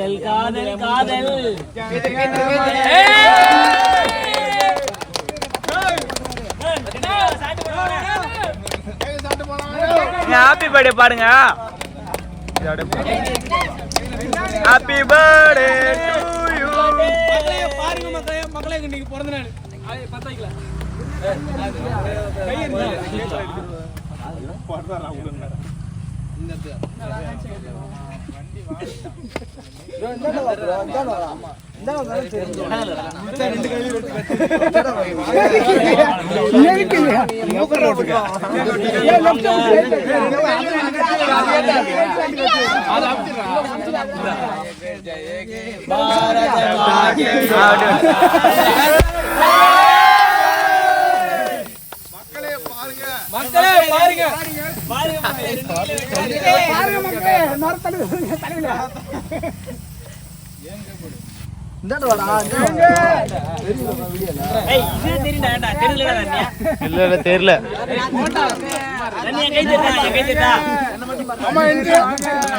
காதல் காதல் காதல். ஹாப்பி பர்த்டே பாருங்க ஹாப்பி பர்த்டே டு யூ மக்களே பாருங்க மக்களே மக்களே இன்னைக்கு பிறந்த நாள் அது பத்த வைக்கல கை எடுங்க. மக்களே பாருங்க ஏய் இது தெரியும்டா தெரியல தண்ணியா இல்ல தெரியல தண்ணியா கை தட்டா என் கை தட்டா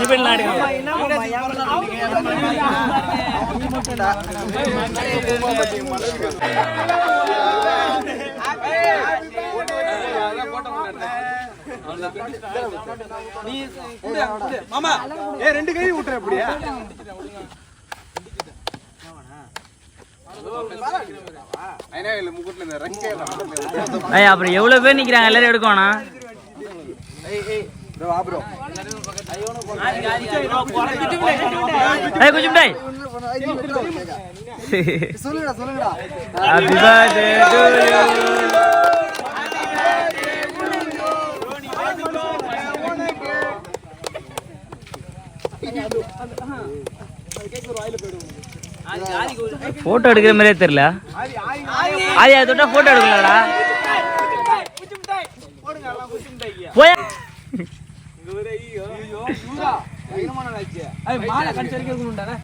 இப்ப நாடுங்க நீ. மாமா ஏ ரெண்டு கை விட்டுற அப்படியே அப்புறம் எவ்வளவு பேர் நிக்கிறாங்க? எல்லாரும் எடுக்கணும் ஏய் கொஞ்சம் போட்டோ எடுக்கிற மாதிரியே தெரியல ஆதி அதை தொட்டா போட்டோ எடுக்கலடா போய்